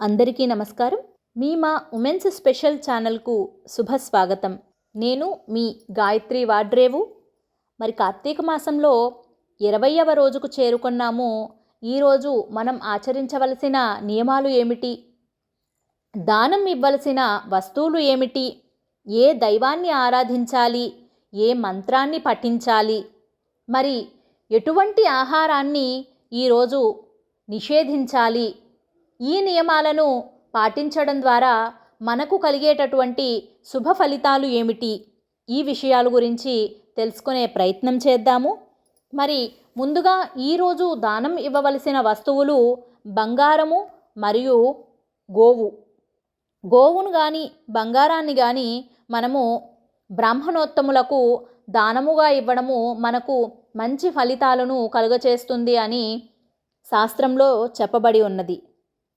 అందరికీ నమస్కారం. మీ మా ఉమెన్స్ స్పెషల్ ఛానల్కు శుభ స్వాగతం. నేను మీ గాయత్రి వాడ్రేవు. మరి కార్తీక మాసంలో ఇరవయవ రోజుకు చేరుకున్నాము. ఈరోజు మనం ఆచరించవలసిన నియమాలు ఏమిటి? దానం ఇవ్వవలసిన వస్తువులు ఏమిటి? ఏ దైవాన్ని ఆరాధించాలి? ఏ మంత్రాన్ని పఠించాలి? మరి ఎటువంటి ఆహారాన్ని ఈరోజు నిషేధించాలి? ఈ నియమాలను పాటించడం ద్వారా మనకు కలిగేటటువంటి శుభ ఫలితాలు ఏమిటి? ఈ విషయాల గురించి తెలుసుకునే ప్రయత్నం చేద్దాము. మరి ముందుగా ఈరోజు దానం ఇవ్వవలసిన వస్తువులు బంగారము మరియు గోవు. గోవును కానీ బంగారాన్ని కానీ మనము బ్రాహ్మణోత్తములకు దానముగా ఇవ్వడము మనకు మంచి ఫలితాలను కలుగచేస్తుంది అని శాస్త్రంలో చెప్పబడి ఉన్నది.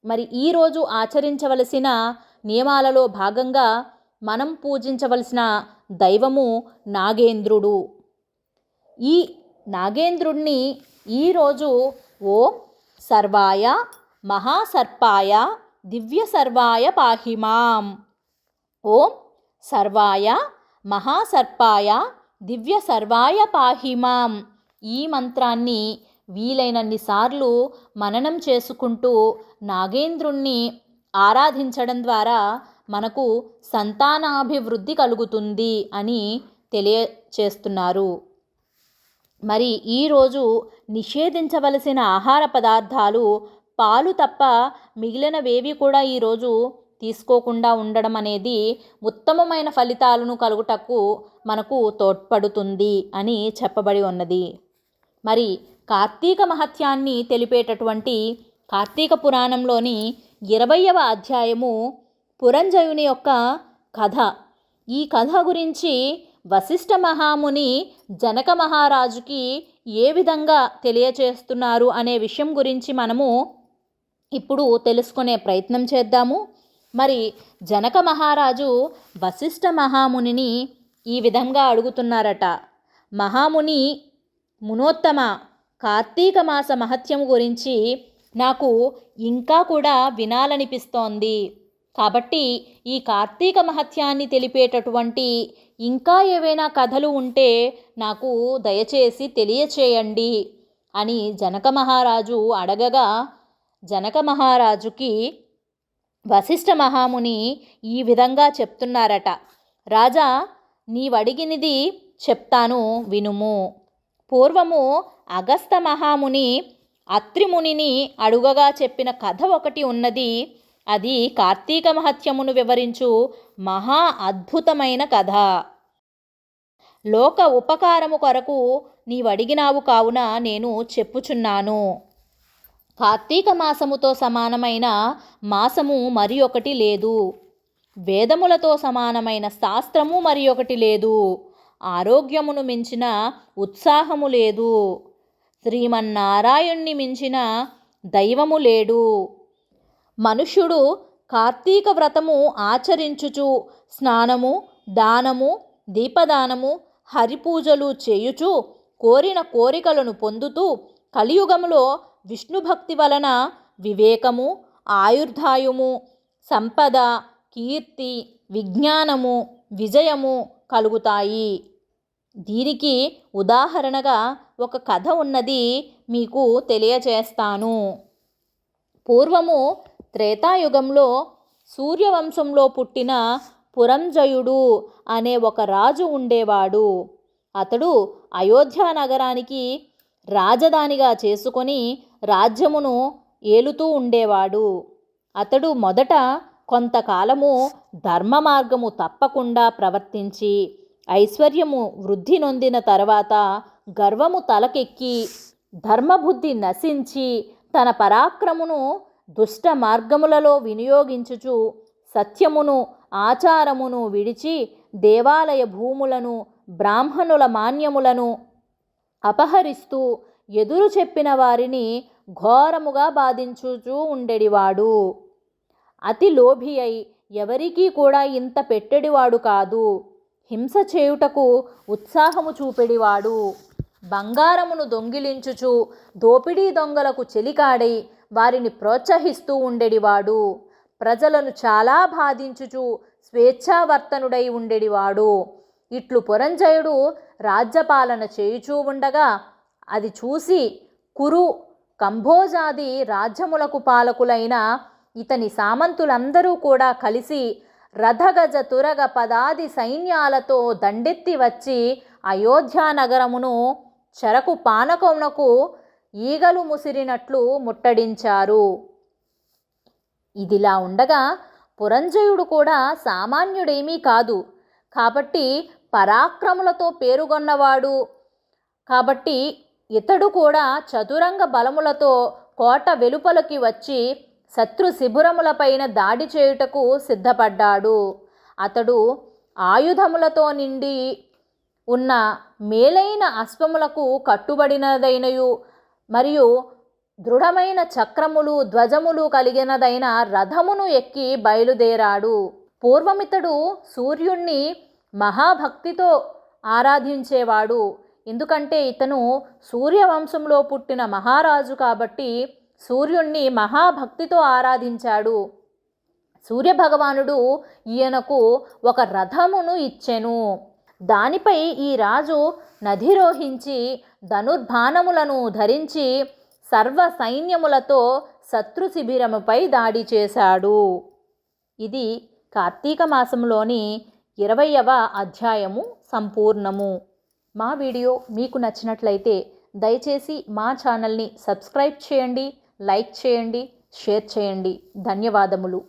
మరి ఈరోజు ఆచరించవలసిన నియమాలలో భాగంగా మనం పూజించవలసిన దైవము నాగేంద్రుడు. ఈ నాగేంద్రుణ్ణి ఈరోజు ఓం సర్వాయ మహాసర్పాయ దివ్య సర్వాయ పాహిమాం ఓం సర్వాయ మహాసర్పాయ దివ్య సర్వాయ పాహిమాం ఈ మంత్రాన్ని వీలైనన్ని సార్లు మననం చేసుకుంటూ నాగేంద్రుణ్ణి ఆరాధించడం ద్వారా మనకు సంతానాభివృద్ధి కలుగుతుంది అని తెలియచేస్తున్నారు. మరి ఈరోజు నిషేధించవలసిన ఆహార పదార్థాలు పాలు తప్ప మిగిలినవేవి కూడా ఈరోజు తీసుకోకుండా ఉండడం అనేది ఉత్తమమైన ఫలితాలను కలుగుటకు మనకు తోడ్పడుతుంది అని చెప్పబడి ఉన్నది. మరి కార్తీక మహత్యాన్ని తెలిపేటటువంటి కార్తీక పురాణంలోని ఇరవయవ అధ్యాయము పురంజయుని యొక్క కథ. ఈ కథ గురించి వశిష్ఠ మహాముని జనక మహారాజుకి ఏ విధంగా తెలియచేస్తున్నారు అనే విషయం గురించి మనము ఇప్పుడు తెలుసుకునే ప్రయత్నం చేద్దాము. మరి జనక మహారాజు వశిష్ఠ మహామునిని ఈ విధంగా అడుగుతున్నారట. మహాముని మునోత్తమ కార్తీక మాస మహత్యం గురించి నాకు ఇంకా కూడా వినాలనిపిస్తోంది. కాబట్టి ఈ కార్తీక మహత్యాన్ని తెలిపేటటువంటి ఇంకా ఏవైనా కథలు ఉంటే నాకు దయచేసి తెలియచేయండి అని జనక మహారాజు అడగగా జనక మహారాజుకి వశిష్ఠ మహాముని ఈ విధంగా చెప్తున్నారట. రాజా నీవడిగినది చెప్తాను వినుము. పూర్వము అగస్త మహాముని అత్రిమునిని అడుగగా చెప్పిన కథ ఒకటి ఉన్నది. అది కార్తీక మహత్యమును వివరించు మహా అద్భుతమైన కథ. లోక ఉపకారము కొరకు నీవడిగినావు కావున నేను చెప్పుచున్నాను. కార్తీక మాసముతో సమానమైన మాసము మరి ఒకటి లేదు. వేదములతో సమానమైన శాస్త్రము మరి ఒకటి లేదు. ఆరోగ్యమును మించిన ఉత్సాహము లేదు. శ్రీమన్నారాయణ్ణి మించిన దైవము లేడు. మనుష్యుడు కార్తీక వ్రతము ఆచరించుచు స్నానము దానము దీపదానము హరిపూజలు చేయుచు కోరిన కోరికలను పొందుతూ కలియుగములో విష్ణుభక్తి వలన వివేకము ఆయుర్ధాయుము సంపద కీర్తి విజ్ఞానము విజయము కలుగుతాయి. దీనికి ఉదాహరణగా ఒక కథ ఉన్నది మీకు తెలియచేస్తాను పూర్వము త్రేతాయుగంలో సూర్యవంశంలో పుట్టిన పురంజయుడు అనే ఒక రాజు ఉండేవాడు. అతడు అయోధ్య నగరానికి రాజధానిగా చేసుకొని రాజ్యమును ఏలుతూ ఉండేవాడు. అతడు మొదట కొంతకాలము ధర్మ మార్గము తప్పకుండా ప్రవర్తించి ఐశ్వర్యము వృద్ధి నొందిన తర్వాత గర్వము తలకెక్కి ధర్మబుద్ధి నశించి తన పరాక్రమును దుష్ట మార్గములలో వినియోగించుచు సత్యమును ఆచారమును విడిచి దేవాలయ భూములను బ్రాహ్మణుల మాన్యములను అపహరిస్తూ ఎదురు చెప్పిన వారిని ఘోరముగా బాధించుచూ ఉండేడివాడు. అతి లోభి అయి ఎవరికీ కూడా ఇంత పెట్టెడివాడు కాదు. హింస చేయుటకు ఉత్సాహము చూపెడివాడు. బంగారమును దొంగిలించుచు దోపిడీ దొంగలకు చెలికాడై వారిని ప్రోత్సహిస్తూ ఉండేడివాడు. ప్రజలను చాలా బాధించుచు స్వేచ్ఛావర్తనుడై ఉండేడివాడు. ఇట్లు పురంజయుడు రాజ్యపాలన చేయుచూ ఉండగా అది చూసి కురు కంభోజాది రాజ్యములకు పాలకులైన ఇతని సామంతులందరూ కూడా కలిసి రథగజ తురగ పదాది సైన్యాలతో దండెత్తి వచ్చి అయోధ్యానగరమును చెరకు పానకమునకు ఈగలు ముసిరినట్లు ముట్టడించారు. ఇదిలా ఉండగా పురంజయుడు కూడా సామాన్యుడేమీ కాదు. కాబట్టి పరాక్రములతో పేరుగొన్నవాడు. కాబట్టి ఇతడు కూడా చతురంగ బలములతో కోట వెలుపలకి వచ్చి శత్రు శిబిరములపైన దాడి చేయుటకు సిద్ధపడ్డాడు. అతడు ఆయుధములతో నిండి ఉన్న మేలైన అశ్వములకు కట్టుబడినదైనయు మరియు దృఢమైన చక్రములు ధ్వజములు కలిగినదైన రథమును ఎక్కి బయలుదేరాడు. పూర్వమితడు సూర్యుణ్ణి మహాభక్తితో ఆరాధించేవాడు. ఎందుకంటే ఇతను సూర్యవంశంలో పుట్టిన మహారాజు కాబట్టి సూర్యుణ్ణి మహాభక్తితో ఆరాధించాడు. సూర్యభగవానుడు ఈయనకు ఒక రథమును ఇచ్చెను. దానిపై ఈ రాజు నధిరోహించి ధనుర్బాణములను ధరించి సర్వ సైన్యములతో శత్రు శిబిరముపై దాడి చేశాడు. ఇది కార్తీక మాసంలోని ఇరవయవ అధ్యాయము సంపూర్ణము. మా వీడియో మీకు నచ్చినట్లయితే దయచేసి మా ఛానల్ని సబ్స్క్రైబ్ చేయండి లైక్ చేయండి షేర్ చేయండి. ధన్యవాదములు.